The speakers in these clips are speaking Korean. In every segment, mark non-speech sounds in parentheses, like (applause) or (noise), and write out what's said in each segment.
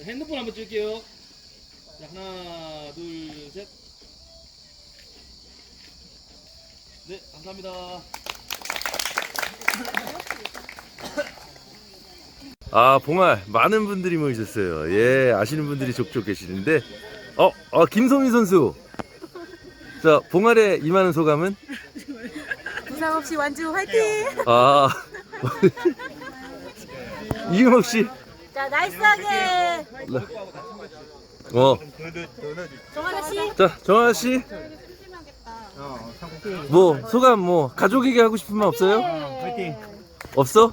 자, 핸드폰 한번 찍을게요. 자, 하나, 둘, 셋. 네, 감사합니다. 아 봉알 많은 분들이 모이셨어요. 예 아시는 분들이 족족 계시는데 어, 어 김소민 선수. 자 봉알에 임하는 소감은 부상 없이 완주 화이팅! 아 (laughs) 이금옥 씨. 자, 나이스하게! 어. 정하나 씨! 자 정하나 씨. 뭐 소감 뭐 가족에게 하고 싶은 말 없어요? 없어?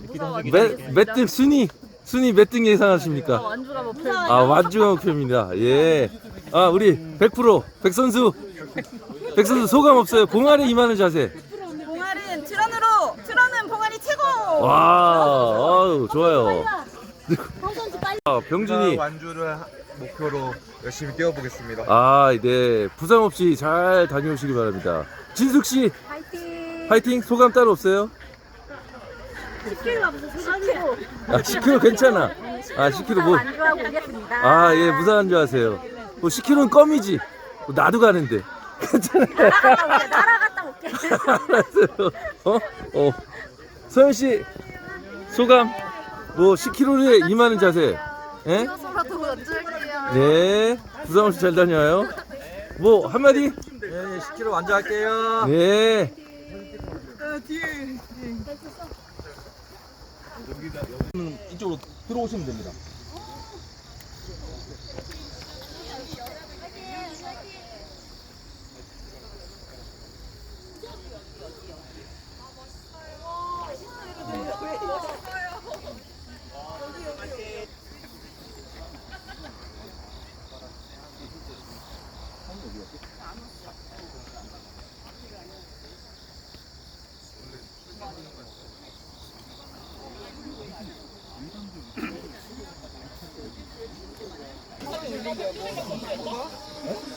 몇, 몇등 순위 순위 몇 등 예상하십니까? 완주가 목표. 아 완주가 목표입니다. 예. 아 우리 100% 백선수 백선수 소감 없어요. 봉알에 임하는 자세. 봉알은 트런으로! 트런은 봉알이 최고! 와, 아유, 좋아요. 아, 병준이, 완주를 하- 목표로 열심히 뛰어보겠습니다. 아, 네, 부상 없이 잘 다녀오시기 바랍니다. 진숙 씨, 화이팅! 파이팅. 소감 따로 없어요? 10kg 무슨 10kg. 아, 10kg 괜찮아. 아, 10kg 뭐? 오겠습니다. 아, 예, 무사한 줄 아세요. 뭐 10kg는 껌이지. 뭐 나도 가는데. 괜찮아요. 날아갔다 올게. 알았어요. (laughs) 어? 어. 소연 씨, 소감. 뭐 10kg에 임하는 자세. 예? 서로도 완주할게요. 네. 부상 없이 잘 다녀요. 뭐 한마디? 네, 10km 완주할게요. 네. 이쪽으로 들어오시면 됩니다. 네?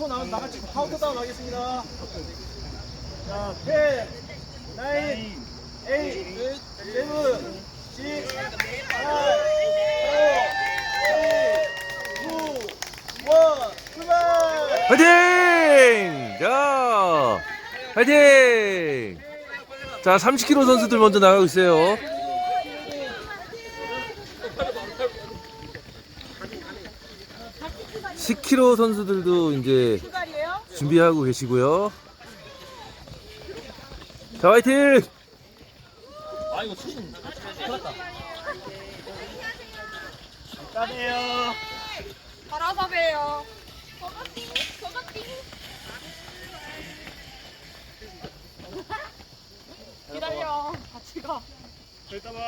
10초 남은 다 같이 카운트다운 하겠습니다. 자, 10, 9, 8, 7, 6, 5, 4, 3, 2, 1, 출발! 화이팅! 자, 화이팅! 자, 30kg 선수들 먼저 나가고 있어요. (10 k g 선수들도 이제 준비하고 계시고요. 자, 화이팅! 아, 이거 수신. 가세요. 알아서 봬요. 저거띵, 저거띵. 기다려. 같이 가. 일단 봐.